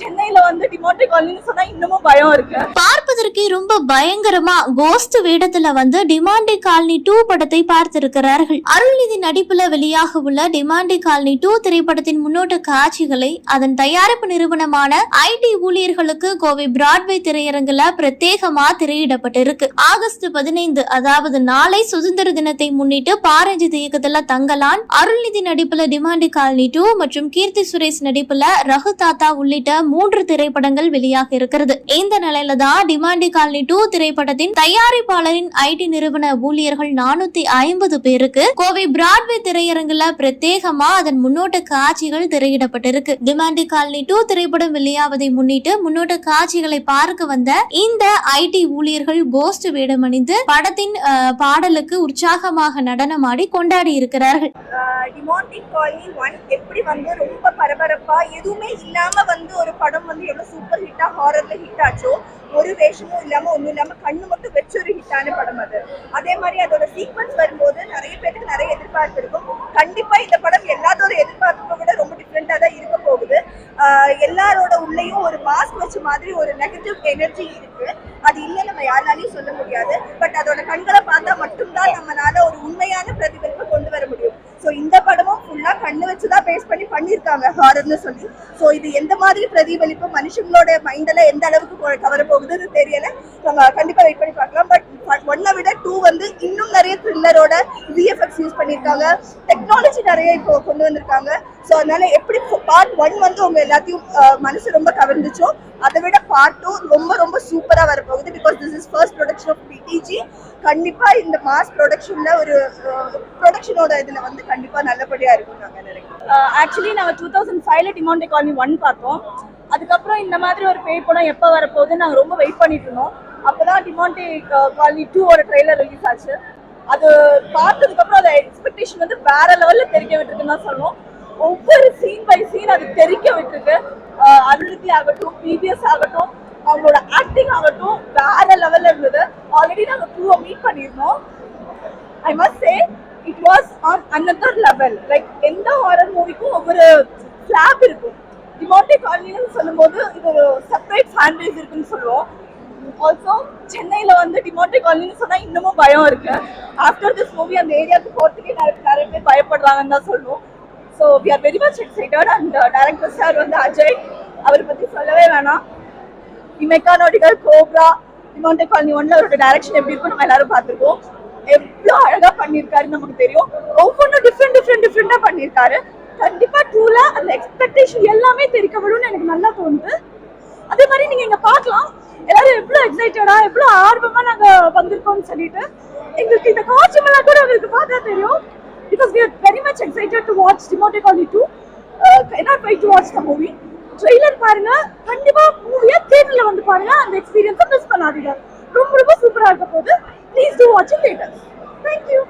சென்னையில வந்து டிமோட்டி காலனின்னு சொன்னா இன்னமும் பயம் இருக்கு. பார்ப்பதற்கே ரொம்ப பயங்கரமா கோஸ்ட் வேடத்துல வந்து டிமாண்டி காலனி டூ படத்தை பார்த்திருக்கிறார்கள். அருள்நிதி நடிப்புல வெளியாக உள்ள டிமாண்டி காலனி டூ திரைப்படத்தின் முன்னோட்ட காட்சிகளை அதன் தயாரிப்பு நிறுவனமான ஐடி ஊழியர்களுக்கு கோவை பிராட்வே திரையரங்குல பிரத்யேகமா திரையிடப்பட்டிருக்கு. ஆகஸ்ட் பதினைந்து அதாவது நாளை சுதந்திர தினத்தை முன்னிட்டு பாரஞ்சித் இயக்கத்துல தங்கலான் அருள்நிதி நடிப்புல டிமாண்டி காலனி டூ மற்றும் கீர்த்தி சுரேஷ் நடிப்புல ரகு தாத்தா உள்ளிட்ட மூன்று திரைப்படங்கள் வெளியாக இருக்கிறது. இந்த நிலையில தான் டிமாண்டி காலனி டூ திரைப்படத்தின் தயாரிப்பாளரின் ஐடி நிறுவன ஊழியர்கள் நானூத்தி ஐம்பது பேருக்கு கோவை பிராட்வே திரையரங்குல பிரத்யேகமா அதன் முன்னோட்ட காட்சிகள் திரையிடப்பட்டிருக்கு. டிமாண்டி காலனி டூ திரைப்படம் வெளியாவதை முன்னிட்டு முன்னோட்ட காட்சிகளை பார்க்க வந்த இந்த ஐடி ஊழியர்கள் கோஸ்ட் வேடமணிந்து படத்தின் பாடலுக்கு உற்சாகமாக நடனமாடி கொண்டாடி இருக்கிறார்கள். எப்படி வந்து ரொம்ப பரபரப்பா எதுவுமே இல்லாம வந்து ஒரு படம் வந்து எவ்வளவு சூப்பர் ஹிட்டா ஹாரர்ல ஹிட் ஆச்சோ ஒரு வேஷமும் இல்லாம ஒண்ணும் இல்லாம கண்ணு மட்டும் வச்சு ஒரு ஹிட்டான படம் அது. அதே மாதிரி அதோட சீக்வன்ஸ் வரும்போது நிறைய பேருக்கு நிறைய எதிர்பார்ப்பு இருக்கும். கண்டிப்பா இந்த படம் எல்லாத்தோட எதிர்பார்ப்பை விட ரொம்ப டிஃப்ரெண்டா தான் இருக்க போகுது. எல்லாரோட உள்ளேயும் ஒரு மாஸ்க் வச்ச மாதிரி ஒரு நெகட்டிவ் எனர்ஜி இருக்கு. அது இல்லை நம்ம யாராலையும் சொல்ல முடியாது. பட் அதோட கண்களை பார்த்தா மட்டும்தான் நம்மளால ஒரு உண்மையா பிரதிபலிப்பை கொண்டு வர முடியும் ஸோ இந்த படமும் ஃபுல்லா கண்ணு வச்சு தான் பேஸ் பண்ணி பண்ணியிருக்காங்க ஹாரர்னு சொல்லி. ஸோ இது எந்த மாதிரி பிரதிபலிப்பு மனுஷங்களோட மைண்டில் எந்த அளவுக்கு கவர போகுதுன்னு தெரியல. நம்ம கண்டிப்பா வெயிட் பண்ணி பார்க்கலாம். பட் ஒன்னை விட டூ வந்து இன்னும் நிறைய த்ரில்லரோட விஎஃப்எக்ஸ் யூஸ் பண்ணியிருக்காங்க. டெக்னாலஜி நிறைய இப்போ கொண்டு வந்திருக்காங்க. ஸோ அதனால எப்படி பார்ட் ஒன் வந்து உங்க எல்லாத்தையும் மனசு ரொம்ப கவர்ந்துச்சோ அதை விட பார்ட் டூ ரொம்ப ரொம்ப சூப்பராக வரப்போகுது. Because this is first production of BTG கண்டிப்பா இந்த மாஸ் ப்ரொடக்ஷன்ல ஒரு ப்ரொடக்ஷனோட இதுல வந்து கண்டிப்பா நல்லபடியா இருக்கும் நாங்கள் நினைக்கிறோம். ஆக்சுவலி நாங்கள் டூ தௌசண்ட் ஃபைவ்ல டிமாண்ட் காலனி ஒன் பார்த்தோம். அதுக்கப்புறம் இந்த மாதிரி ஒரு பேய் படம் எப்போ வரப்போகுது நாங்கள் ரொம்ப வெயிட் பண்ணிட்டு இருந்தோம். அப்பதான் டிமாண்டி காலனி டூவோட ட்ரெய்லர் ரிலீஸ் ஆச்சு. அது பார்த்ததுக்கப்புறம் அந்த எக்ஸ்பெக்டேஷன் வந்து வேற லெவல்ல தெரிக்க விட்டுருக்குன்னு தான் சொல்லணும் ஒவ்வொரு சீன் பை சீன் அது தெரிக்க விட்டுருக்கு. Uh, அஹ் ஆகட்டும் பிபிஎஸ் ஆகட்டும் அவங்களோட ஆக்டிங் ஆகட்டும் வேற லெவலில் இருந்தது. ஆல்ரெடி நாங்கள் டூவை மீட் பண்ணியிருந்தோம். I must say was on another level like எந்த ஹாரர் மூவிக்கும் ஒவ்வொரு ஸ்லாப் இருக்கும். டிமாண்டி காலனின்னு சொல்லும்போது இது ஒரு செப்பரேட் ஃபேன் பேஸ் இருக்குன்னு சொல்லுவோம். ஆல்சோ சென்னையில வந்து டிமாண்டி காலனின்னு சொன்னால் இன்னமும் பயம் இருக்கு. ஆஃப்டர் திஸ் மூவி அந்த ஏரியாவுக்கு போகிறதுக்கே நிறைய நிறைய பேர் பயப்படுறாங்கன்னு தான் சொல்லுவோம். So we are very much excited and director sir வந்து அஜய் அவரை பத்தி சொல்லவே வேணாம். மெக்கானாடிக்கல் கோப்ரா டிமாண்டே காலனி ஒன்ல அவரோட டேரக்ஷன் எப்படி இருக்கும் நம்ம எல்லாரும் பார்த்துருக்கோம் எவ்வளோ அழகா பண்ணியிருக்காரு நமக்கு தெரியும். ஒவ்வொன்றும் டிஃப்ரெண்ட் டிஃப்ரெண்ட் டிஃப்ரெண்டா பண்ணியிருக்காரு கண்டிப்பா டூவில் அந்த எக்ஸ்பெக்டேஷன் எல்லாமே தெரிக்கப்படும்னு எனக்கு நல்லா தோணுது. அதே மாதிரி நீங்க இங்க பார்க்கலாம். எல்லாரும் எவ்வளவு எக்ஸைட்டடா எவ்வளவு ஆர்வமா நாங்க வந்திருக்கோம்னு சொல்லிட்டு. எங்களுக்கு இந்த காட்சிமெல்லாம் கூட உங்களுக்கு பார்த்தா தெரியும். Because we are very much excited to watch Timothy Collie 2 uh, cannot wait watch watch movie trailer பாருங்க. கண்டிப்பா மூவியை தியேட்டர்ல வந்து பாருங்க. அந்த எக்ஸ்பீரியன்ஸை மிஸ் பண்ணாதீங்க. ரொம்ப ரொம்ப சூப்பரா இருக்க போது please to watch it thank you